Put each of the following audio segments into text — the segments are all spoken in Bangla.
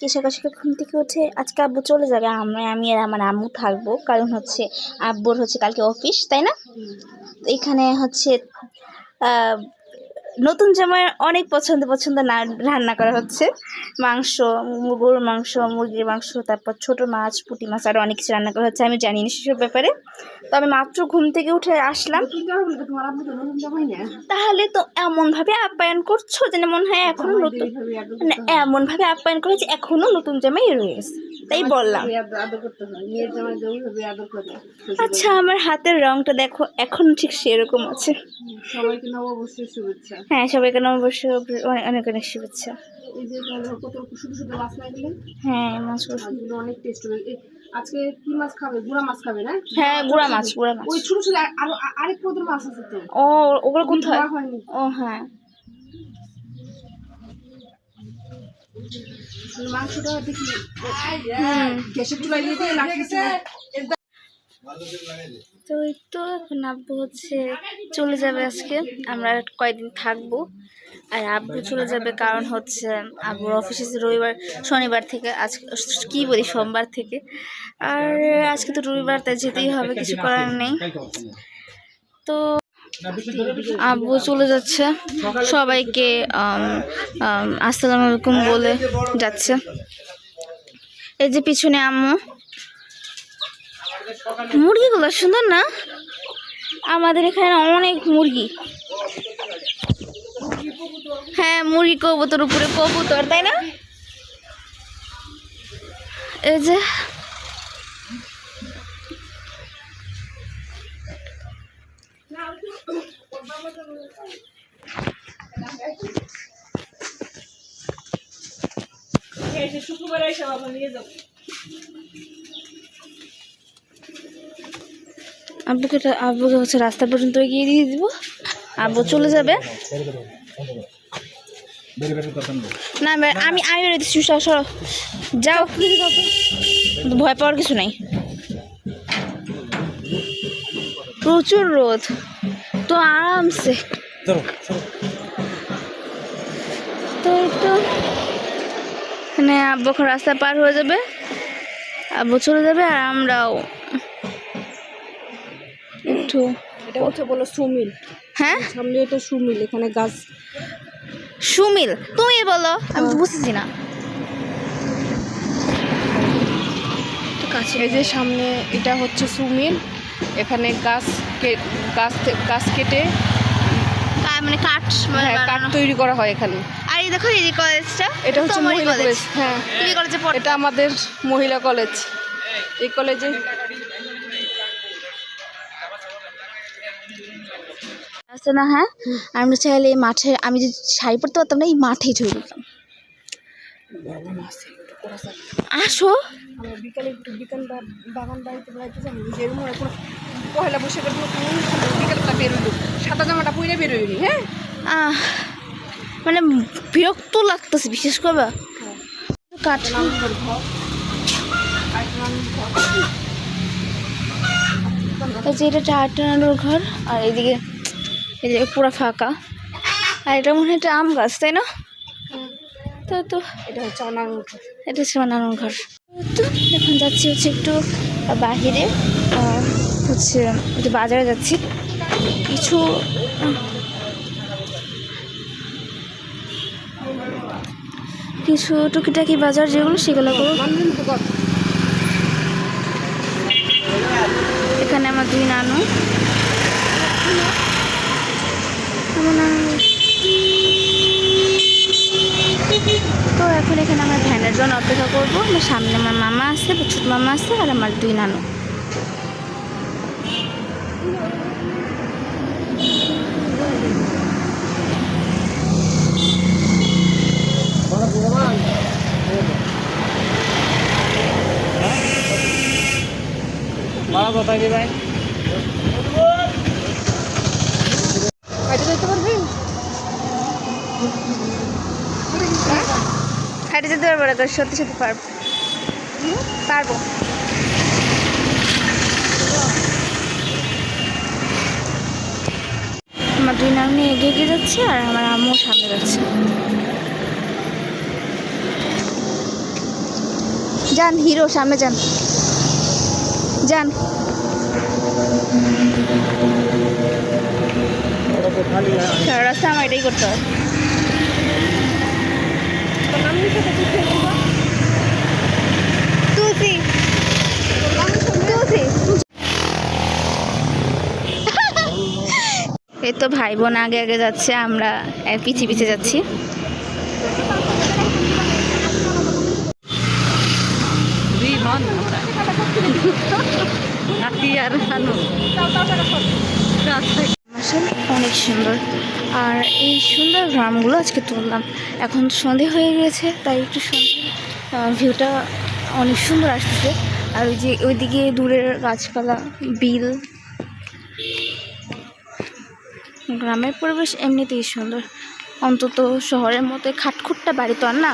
কেশাকাশিকে ঘুম থেকে উঠে আজকে আব্বু চলে যাবে আমরা আমি আর আমার আম্মু থাকব। কারণ হচ্ছে আব্বুর হচ্ছে কালকে অফিস তাই না? এখানে হচ্ছে নতুন জামাইয়ের অনেক পছন্দ পছন্দ না, রান্না করা হচ্ছে। মাংস, গরুর মাংস, মুরগির মাংস, তারপর ছোট মাছ, পুঁটি মাছ আরও অনেক কিছু রান্না করা হচ্ছে। আমি জানি না সেসব ব্যাপারে। তো আমি মাত্র ঘুম থেকে উঠে আসলাম। তাহলে তো এমন ভাবে আপ্যায়ন করছ যেন মনে হয় এখনও নতুন মানে এমন ভাবে আপ্যায়ন করেছে এখনও নতুন জামাই রয়েছে তাই বললাম। হয়। আচ্ছা আমার হাতের রংটা দেখো এখন ঠিক সেরকম আছে। সবাইকে নববর্ষের শুভেচ্ছা। হ্যাঁ সবাইকে নববর্ষ অনেক অনেক শুভেচ্ছা। মাছ দিলেন হ্যাঁ মাছ অনেক টেস্ট হবে। আজকে কি মাছ খাবে? গুড়া মাছ খাবে না? হ্যাঁ গুড়া মাছ গুড়া মাছ। ওই ছোট ছোট আর- আরেক প্রকার মাছ আছে তো। ও ওগুলো কোথায় ও হ্যাঁ। মাংসটা দেখি। গ্যাসের চুলাই দিয়ে দিয়ে লাগতেছে তো এই তো এখন আব্বু হচ্ছে চলে যাবে আজকে। আমরা কয়েকদিন থাকব। আর আব্বু চলে যাবে কারণ হচ্ছে আব্বুর অফিসে রবিবার শনিবার থেকে আজ কি বলি সোমবার থেকে। আর আজকে তো রবিবার তাই যেতেই হবে কিছু করার নেই। তো আব্বু চলে যাচ্ছে। সবাইকে আসসালামু আলাইকুম বলে যাচ্ছে। এই যে পিছনে আম্মু। মুরগিগুলো সুন্দর না? আমাদের এখানে অনেক মুরগি। হ্যাঁ মুরগি কবুতর উপরে কবুতর, তাই না? এই যে শুক্রবার এসে নিয়ে যাব। আব্বুকে আব্বুকে হচ্ছে রাস্তা পর্যন্ত এগিয়ে দিয়ে দিব। আব্বু চলে যাবে। না আমি আমি বেরোতে সরো যাও। ভয় পাওয়ার কিছু নাই। প্রচুর রোদ। তো আরামসে। তো এই মানে আব্বু এখন রাস্তা পার হয়ে যাবে। আব্বু চলে যাবে আর আমরাও। একটু এটা হচ্ছে বলো সুমিল। হ্যাঁ? সামনে এটা সুমিল এখানে গাছ। সুমিল তুমি বলো আমি বুঝতেছি না। একটু কাছে এই যে সামনে এটা হচ্ছে সুমিল এখানে গাছ গাছ গাছ কেটে মানে কাঠ মানে হ্যাঁ কাঠ তৈরি করা হয় এখানে। আর এই দেখো এই যে কলেজটা এটা হচ্ছে মহিলা কলেজ হ্যাঁ। তুমি কলেজে পড়ো এটা আমাদের মহিলা কলেজ এই কলেজে আছে না হ্যাঁ? আমরা চাইলে এই মাঠে আমি যদি শাড়ি পরতে পারতাম না এই মাঠেই চলে যেতাম। আসো। আমরা বিকালে একটু বিকাল বাগান বাড়িতে বেড়াইতে যাব বৈশাখের কোনো বিকালবেলা বেরোইলো। সাদা জামাটা পরে বেরোয়নি হ্যাঁ? মানে বিরক্ত লাগতেছে বিশেষ করে। কাঠ। এই যে এটা টাটানোর ঘর আর এইদিকে এদিকে পুরো ফাঁকা। আর এটা মনে হয় একটা আম গাছ তাই না? তো তো। এটা হচ্ছে আমার নানুর ঘর। এটা হচ্ছে আমার নানুর ঘর। তো এখন যাচ্ছি হচ্ছে একটু বাহিরে হচ্ছে একটু বাজারে যাচ্ছি। কিছু কিছু টুকিটাকি বাজার যেগুলো সেগুলো করব। এখানে আমার দুই নানু। তো এখন এখানে আমরা ভ্যানের জন্য অপেক্ষা করব। আমার সামনে আমার মামা আছে ছোট মামা আছে, আর আমার দুই নানু। হাইটে যেতে পারবেন হাইটে যেতে পারব না সত্যি সত্যি পারব। পারব। আমার দুই নানি এগিয়ে এগিয়ে যাচ্ছে আর আমার আম্মু সামনে যাচ্ছে। যান, হিরো, সামনে যান। যান। সারা রাস্তা আমার এটাই করতে হয়। এই তো ভাই বোন আগে আগে যাচ্ছে আমরা পিছিয়ে পিছিয়ে যাচ্ছি। অনেক সুন্দর। আর এই সুন্দর গ্রামগুলো আজকে তুললাম। এখন সন্ধে হয়ে গিয়েছে তাই একটু সন্ধে ভিউটা অনেক সুন্দর আসতেছে আর ওই যে ওইদিকে দূরের গাছপালা বিল গ্রামের পরিবেশ এমনিতেই সুন্দর। অন্তত শহরের মতো খাটখুটটা বাড়ি তো আর না।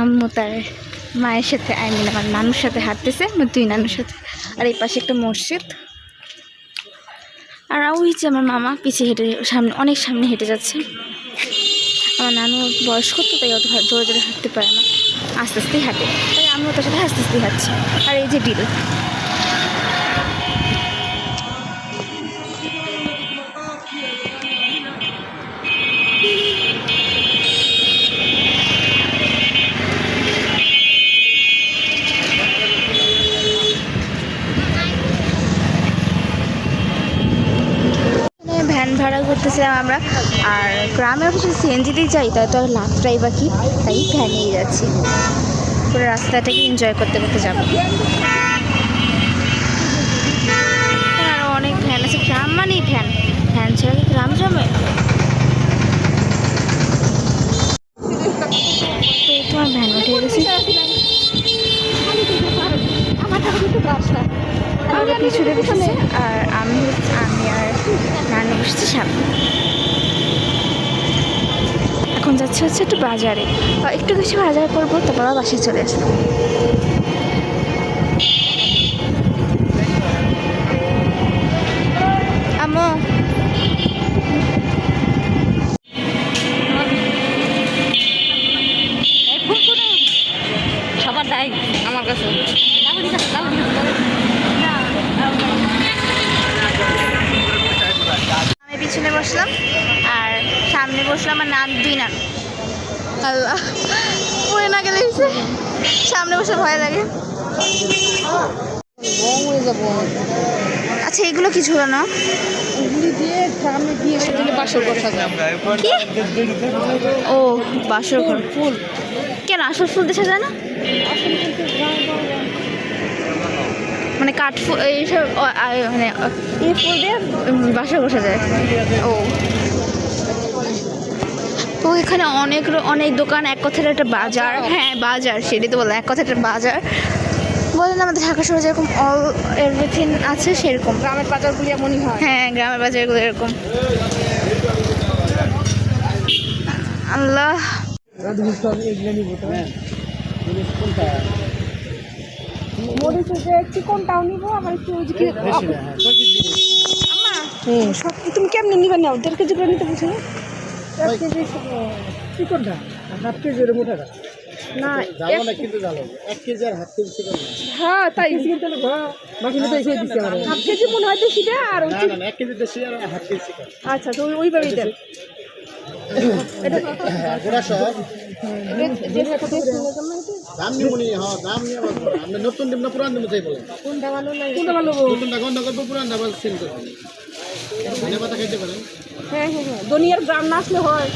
আম্মু তার মায়ের সাথে, আই মিন আমার নানুর সাথে হাঁটতেছে, আমার দুই নানুর সাথে। আর এই পাশে একটা মসজিদ। আর ওই যে আমার মামা পিছিয়ে হেঁটে সামনে, অনেক সামনে হেঁটে যাচ্ছে। আমার নানু বয়স্ক তো তাই অত জোরে জোরে হাঁটতে পারে না। আস্তে আস্তেই হাঁটে। তাই আমিও তার সাথে আস্তে আস্তেই হাঁটছি। আর এই যে ডিল। করতেছিলাম আমরা। আর গ্রামে অবশ্য সিএনজিতেই যাই তাই তো আর লাভটাই বাকি তাই ভ্যানেই যাচ্ছি। পুরো রাস্তাটাকে এনজয় করতে করতে যাব। আরও অনেক ভ্যান আছে। গ্রাম মানেই ভ্যান ভ্যান ছাড়া কি গ্রাম জমে? তো এই তোমার ভ্যান উঠে গেছি। আর পিছনে বসেছে আর আমি হচ্ছে সামনে। এখন যাচ্ছে হচ্ছে একটু বাজারে। একটু কিছু বাজার করব তারপর বাসে চলে আসব। আল্লাহ পড়ে না গেলে সামনে বসে ভয় লাগে। আচ্ছা এগুলো বাসর কি? ও বাসর ঘর। ফুল। কেন আসল ফুল দেখা যায় না মানে কাঠ ফুল এইসব মানে এই ফুল দিয়ে উম, বাসা বসা যায় ও। তো এখানে অনেক অনেক দোকান এক কথার একটা বাজার। হ্যাঁ বাজার সেটাই তো বলে এক কথা একটা বাজার। বলেন আমাদের ঢাকা শহরে যেরকম অল এভরিথিং আছে সেরকম। গ্রামের বাজারগুলি এমনই হয়। হ্যাঁ গ্রামের বাজারগুলো এরকম। আল্লাহ। মরিচ যে চিকনটাও নিবো আবার একটু ওই কি তুমি কেমনি নিবে না? কেজি করে নিতে না? এক কেজি চিকনটা হাফ কেজি ওর মোটাটা না? কিন্তু এক কেজি আর হাফ কেজি হ্যাঁ তাই। বাকি তো এসে দিচ্ছে হাফ কেজি মনে হয় বেশি আর না না না, এক কেজি দেশি আর হাফ কেজি চিকেন আচ্ছা তো ওইভাবেই দেন। হ্যাঁ হ্যাঁ নতুন দিব না পুরান দিব চাই বলে। কোনটা ভালো কোনটা ভালো? নতুনটা গন্ধ করব পুরান ডাবল সেল করব ধনে পাতা খাইতে পারেন হ্যাঁ হ্যাঁ হ্যাঁ। দুনিয়ার গ্রাম না আসলে হয়।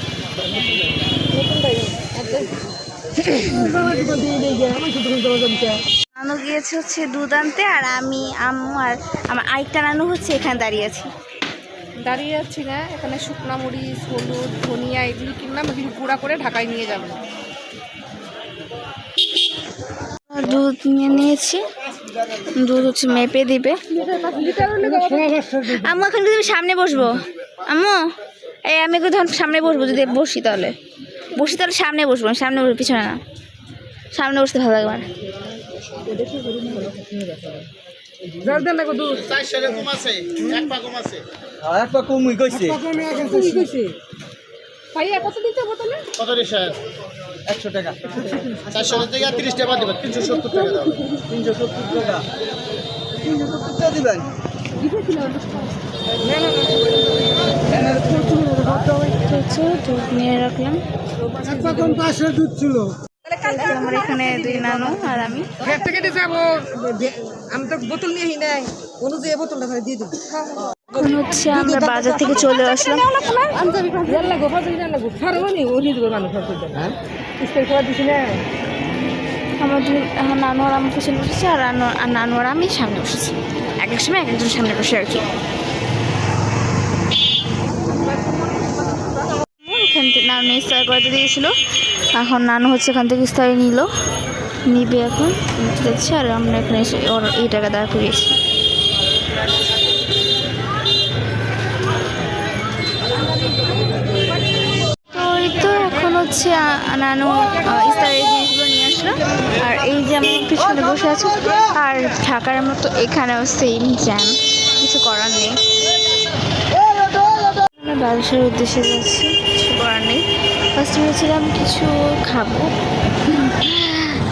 নানু গিয়েছে হচ্ছে দুধ আনতে আর আমি আম্মু আর আমার আরেকটা নানু হচ্ছে এখানে দাঁড়িয়ে আছি। দাঁড়িয়ে যাচ্ছি না এখানে শুকনা মরিচ হলুদ ধনিয়া এগুলি কিনলাম এগুলি গুঁড়া করে ঢাকায় নিয়ে যাব। দুধ নিয়ে নিয়েছি। দুধ হচ্ছে মেপে দিবে। আম্মু এখন আমি সামনে বসবো? আম্মু এই আমি কিন্তু তখন সামনে বসবো যদি বসি তাহলে। বসি তাহলে সামনে বসবো আমি সামনে বসবো পিছনে না। সামনে বসতে ভালো লাগবে একশো টাকা চারশো থেকে তিরিশ টাকা দেবেন তিনশো সত্তর টাকা। তিনশো সত্তর টাকা। তিনশো সত্তর টাকা দিবেন। হচ্ছে এখানে দুই নানু আর আমি আমি তো বোতল নিয়ে নাই অনুযায়ী বোতলটা ধরে দিয়ে এখন হচ্ছে আমরা বাজার থেকে চলে আসলাম জানলা গো ফাজল জানলা গো ফারো নি ওলি দিবে মানুষ ফাজল হ্যাঁ স্প্রে করে দিছি না আমার পিছনে বসেছি আর নানু আর নানু আমি সামনে বসেছি। এক এক সময় এক একজন সামনে বসে আর কি। এখান থেকে নানু ইস্তার করতে দিয়েছিল। এখন নানু হচ্ছে এখান থেকে ইস্তারি নিল। নিবে এখন যাচ্ছে আর আমরা এখানে এসে ওর এই টাকা দাঁড় করিয়েছি। তো তো এখন হচ্ছে নানু আহ, ইস্তারের জিনিসগুলো নিয়ে আসলো আর এই যে আমার পিছনে বসে আছে? আর ঢাকার মতো এখানেও সেম জ্যাম কিছু করার নেই। বালসার উদ্দেশ্যে যাচ্ছি, কিছু করার নেই। ফার্স্টে ভেবেছিলাম কিছু খাব।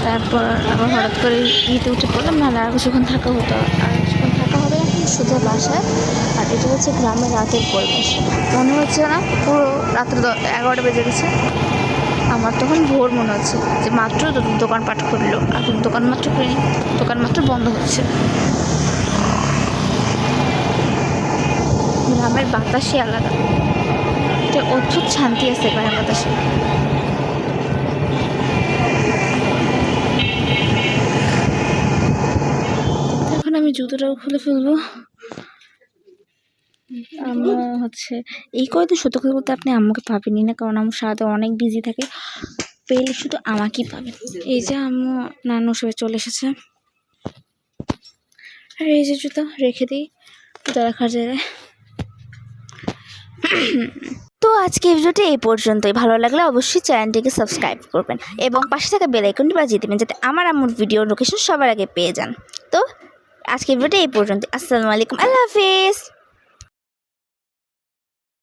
তারপর আবার হঠাৎ করে ইতে উঠে পড়লাম নাহলে আর কিছুক্ষণ থাকা হতো, আর কিছুক্ষণ থাকা হবে সোজা বাসায়। আর এটা হচ্ছে গ্রামের রাতের পরিবেশ। মনে হচ্ছে না, পুরো রাত্রে এগারোটা বেজে গেছে। আমার তখন ভোর মনে হচ্ছে যে মাত্র দোকানপাট খুললো, এখন দোকান মাত্র খুলিনি দোকান মাত্র বন্ধ হচ্ছে। গ্রামের বাতাসই আলাদা। অদ্ভুত শান্তি আছে গ্রামের বাতাসে। এখন আমি জুতোটাও খুলে ফেলব। আম্মু হচ্ছে, এই কয়দিন সত্য কথা বলতে আপনি আম্মুকে পাবেনই না, কারণ আমার সারাতে অনেক বিজি থাকে। পেলে শুধু আমাকেই পাবেন। এই যে আম্মু, নানু সবাই চলে এসেছে। আর এই যে জুতো রেখে দিই, জুতো রাখার জায়গায়। তো আজকে ভিডিওটি এই পর্যন্তই। ভালো লাগলে অবশ্যই চ্যানেলটিকে সাবস্ক্রাইব করবেন এবং পাশে থাকা বেল আইকনটি বাজিয়ে দেবেন যাতে আমার আম্মুর ভিডিও লোকেশন সবার আগে পেয়ে যান। তো আজকে ভিডিওটি এই পর্যন্ত আসসালামু আলাইকুম। আল্লাহ হাফিজ।